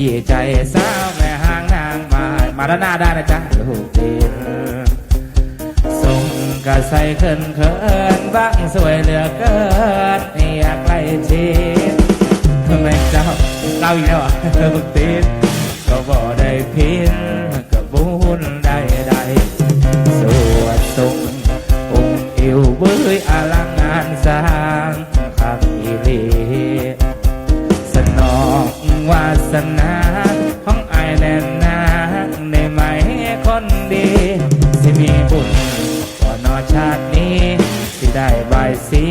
ยี้ใจสาวแม่ห้างนางมามาด้านหน้าได้นะจ๊ะลูกดินส่งกระใสเขินเขินบ้างสวยเหลือเกินอยากไล่ชิดทำไมเจ้าเราอีกแล้วอะลูกติดก็บอกได้เพิน สนาของไอแน่นนาในไหมคนดี สิมีบุญก่อนนอชาตินี้ สิได้ใบายสี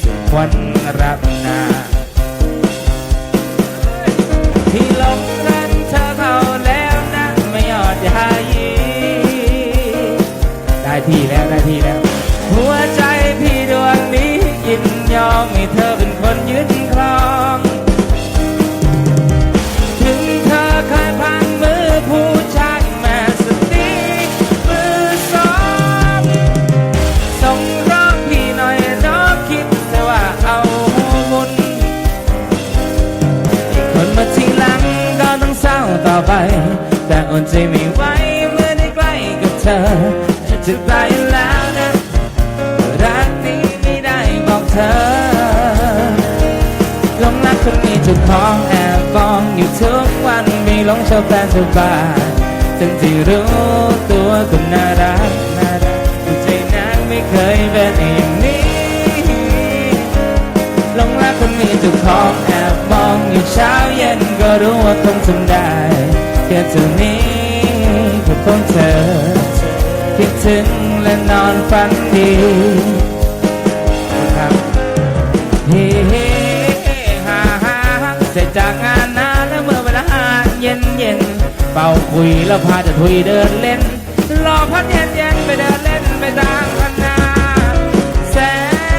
สุขวันรับนาที่หลงรักเธอเขาแล้วนะไม่ยอดยายีได้ที่แล้วได้ ไป แต่อดใจไม่ไหวเมื่อได้ใกล้กับเธอจะตายแล้วนะ รักนี้ไม่ได้บอกเธอหลงรักคนมีเจุดของแอบมองอยู่ทุกวันไม่หลงชอบแฟนสบายทั้งที่รู้ตัวคนน่ารักน่ารักใจนางไม่เคยเป็นอย่างนี้หลงรักคนมีเจุดของแอบมองอยู่เช้าเย็นก็รู้ว่าคงทำได้ แค่เท่านี้ก็คงเธอคิดถึงและนอนฝันดีครับเฮ้เฮ้ฮ่าฮ่าเสร็จจากงานนานแล้วเมื่อเวลาเย็นเย็นเป่าคุยแล้วพาจะทุยเดินเล่น รอพัดเย็นเย็นไปเดินเล่นไปตามพันนาแส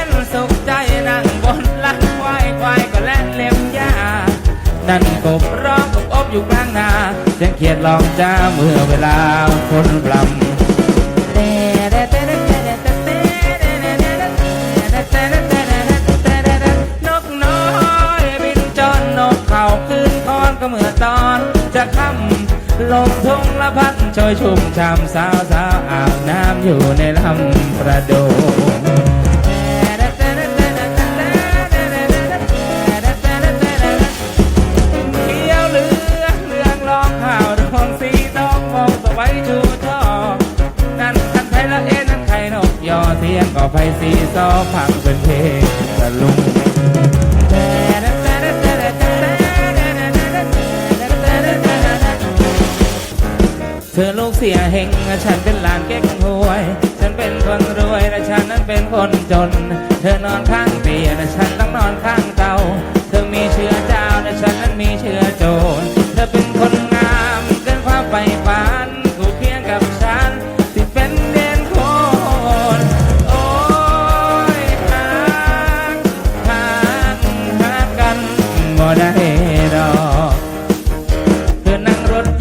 นสุขใจนั่งบนหลังควายควายก็แล่นเล็มหญ้านั่นกบร้องกบอบอยู่กลางนา สียงเขียดลองจ้าเมื่อเวลาคนปลำนกน้อยบินจอนนกเขาขึ้นคอนก็เมื่อตอนจะค่ำลมทุ่งละพัดโชยชุ่มช่ำสาวสาวอาบน้ำอยู่ในลำประโด ก็ไฟสีซอพังเป็นเพลงตะลุงเธอลูกเสียเฮงฉันเป็นหลานเก๊กหวย ฉันเป็นคนรวยและฉันนั้นเป็นคนจน เธอนอนข้างเตียงและฉันต้องนอนข้างเตา เธอมีเชื้อเจ้าและฉันนั้นมีเชื้อโจร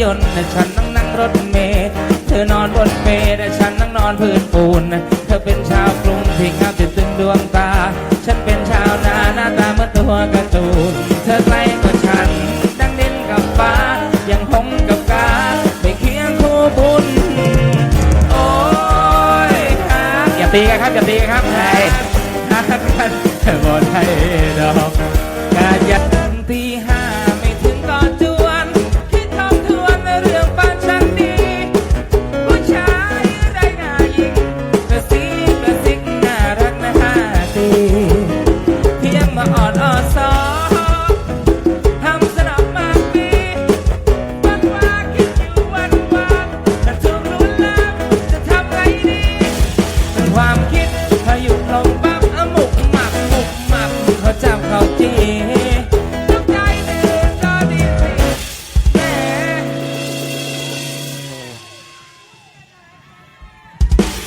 ยนต์ฉันนั่งนั่งรถเมล์เธอนอนบนเปลแต่ฉันนั่งนอนพื้นปูนเธอเป็นชาวกรุงที่งามจนตึงดวงตา ฉันเป็นชาวนาหน้าตาเหมือนตัวกร์ตูนเธอใกล้กว่าฉันดังดินกับฟ้ายังหงกับกาไปเคียงคู่บุญโอ้ยครับอย่าตีกันครับอย่าตีกันครับไอ้ฮักกันบนไทย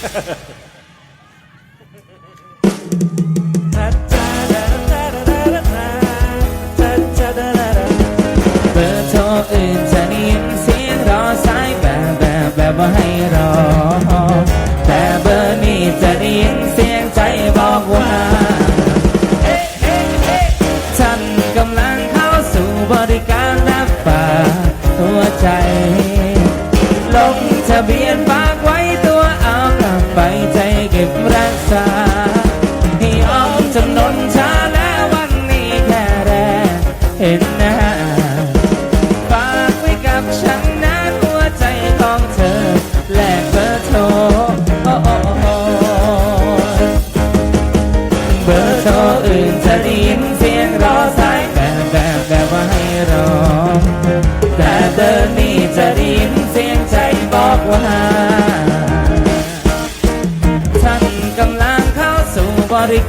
เบอร์โทรอื่นจะได้ยินเสียงรอสายแบบแบบแบบว่าให้รอ แต่เบอร์นี้จะได้ยิเสียงใจบอกว่าเอ๊นกำลังเข้าสู่บริการรับฝาหัวใจ ลงทะเบียนฝาก ไปใจเก็บรักษา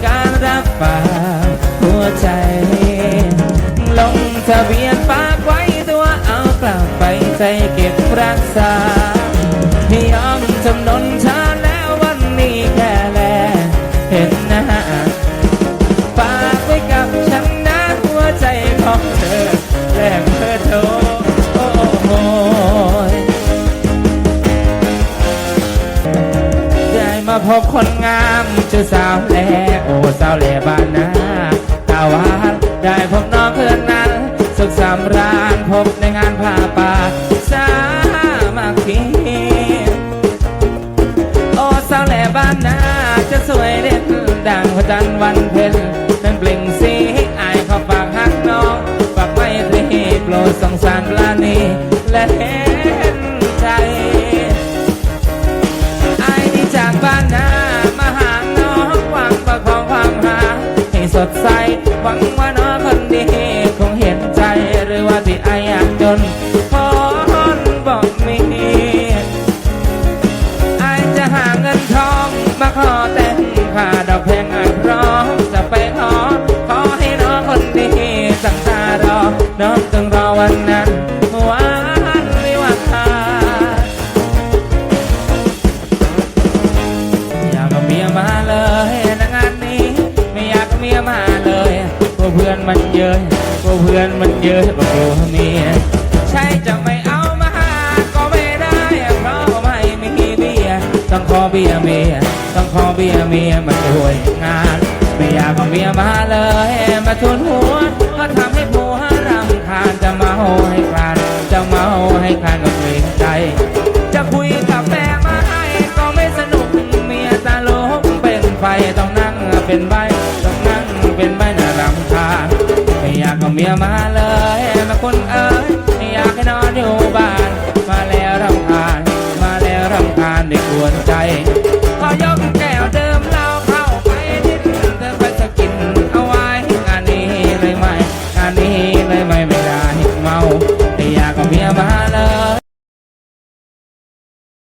การรับฝากหัวใจ ลงทะเบียนฝากไว้ตัวเอากลับไปใจเก็บรักษาไม่ยอม มาพบคนงามชื่อสาวแหลโอ้สาวแหลบ้านนาตาหวานได้พบน้องเพื่อนนั้น สุขสำราญพบในงานผ้าป่า ดใส หวังว่าน้องคนดีคงเห็นใจหรือว่าที่อายอยากจนพรบอกมีอายจะหาเงินทองมาขอแต่งค่าดอกแพงอายพร้อมจะไปขอ ขอให้น้องคนดีสั่งตารอน้องต้องรอวันนั้นวัน เยอะกลัวเพื่อนมันเยอะกลัวเมียใช่จะไม่เอามาหาก็ไม่ได้เพราะไม่มีเบียต้องขอเบียเมียต้องขอเบียเมียมาช่วยงาน ไม่อยากเอาเมียมาเลยมาทุนหัว เมียมาเลยมาคนเอ๋ยอยากให้นอนอยู่บ้าน มาแล้วรำคาญมาแล้วรำคาญไม่ควรใจพอยกแก